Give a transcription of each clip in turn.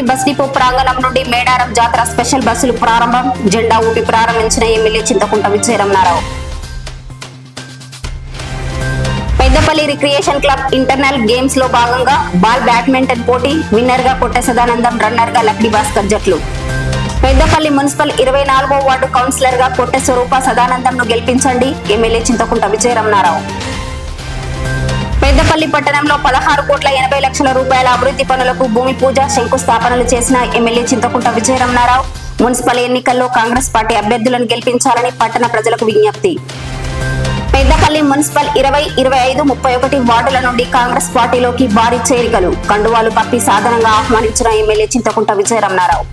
Peddapalli bus depot ప్రాంగణం నుండి మేడారం జాతర స్పెషల్ బస్సులు ప్రారంభం. జెండా ఊపి ప్రారంభించిన MLA Chintakunta Vijayaramanarao. Peddapalli recreation club internal గేమ్స్లో భాగంగా బాల్ బ్యాడ్మింటన్ పోటీ విన్నర్గా కొట్ట సదానందం రన్నర్గా లక్డి భాస్కర్ జట్లు. పెద్దపల్లి మున్సిపల్ ఇరవై నాలుగో వార్డు కౌన్సిలర్గా కొట్టె స్వరూప సదానందం ను గెలిపించండి ఎమ్మెల్యే చింతకుంట విజయరమణారావు. పెద్దపల్లి పట్టణంలో పదహారు కోట్ల ఎనభై లక్షల రూపాయల అభివృద్ధి పనులకు భూమి పూజ శంకుస్థాపనలు చేసిన ఎమ్మెల్యే చింతకుంట విజయరమణారావు. మున్సిపల్ ఎన్నికల్లో కాంగ్రెస్ పార్టీ అభ్యర్థులను గెలిపించాలని పట్టణ ప్రజలకు విజ్ఞప్తి. పెద్దపల్లి మున్సిపల్ ఇరవై ఇరవై ఐదు ముప్పై ఒకటి వార్డుల నుండి కాంగ్రెస్ పార్టీలోకి భారీ చేరికలు. కండువాలు కప్పి సాధనంగా ఆహ్వానించిన MLA Chintakunta Vijayaramanarao.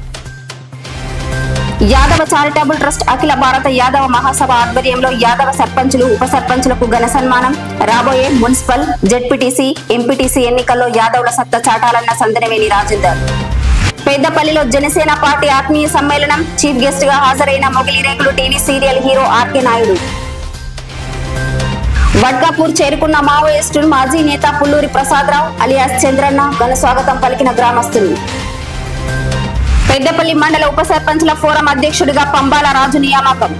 Yadava charitable trust Akhila Bharata Yadava Mahasabha ఆధ్వర్యంలో యాదవ సర్పంచులు ఉప సర్పంచులకు ఘన సన్మానం. రాబోయే మున్సిపల్ జెడ్పీటీసీ ఎంపీటీసీ ఎన్నికల్లో యాదవుల సత్తా చాటాలన్న సందనవేని రాజేందర్ పెద్దపల్లిలో జనసేన పార్టీ ఆత్మీయ సమ్మేళనం. చీఫ్ గెస్ట్గా హాజరైన Mogili Rekulu TV serial hero RK Naidu. Vadkapur చేరుకున్న మావోయిస్టులు మాజీ నేత పుల్లూరి ప్రసాదరావు అలియాస్ చంద్రన్న ఘన స్వాగతం పలికిన గ్రామస్తులు. పెద్దపల్లి మండల ఉప సర్పంచ్ల ఫోరం అధ్యక్షుడిగా పంబాల రాజు నియామకం.